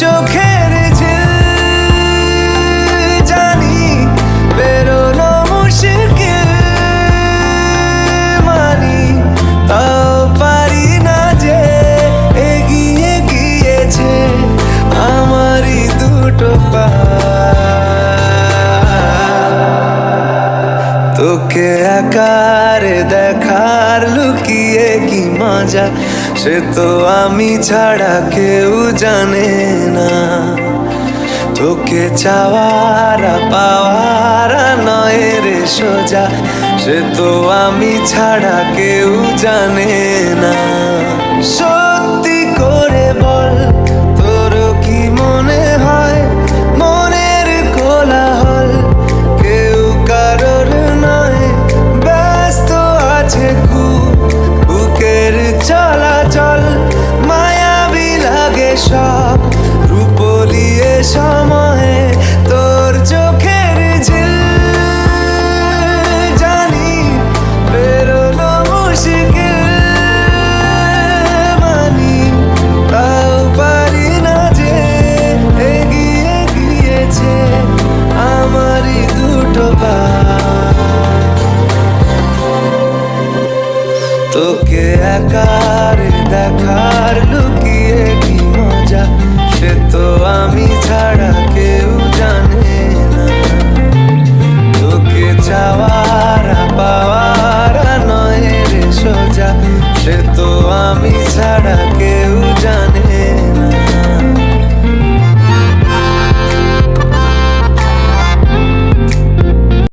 চোখের ঝিল জানি বেরোনো মুশকিল মানি, তাও পারি না যে এগিয়ে গিয়েছে আমারই দুটো পা। তোকে আকার দেখার লুকিয়ে কি মজা? সে তো আমি ছাড়া কেউ জানে না। তোকে চাওয়ারা, পাওয়ার নয় রে সোজা। সে তো আমি ছাড়া কেউ জানে না। চলাচল মায়াবী লাগে সব। তোকে একার দেখার লুকিয়ে কি মজা? সে তো আমি ছাড়া কেউ জানে না। তোকে যাওয়ার পাওয়ার নয় রে সোজা। সে তো আমি ছাড়া কেউ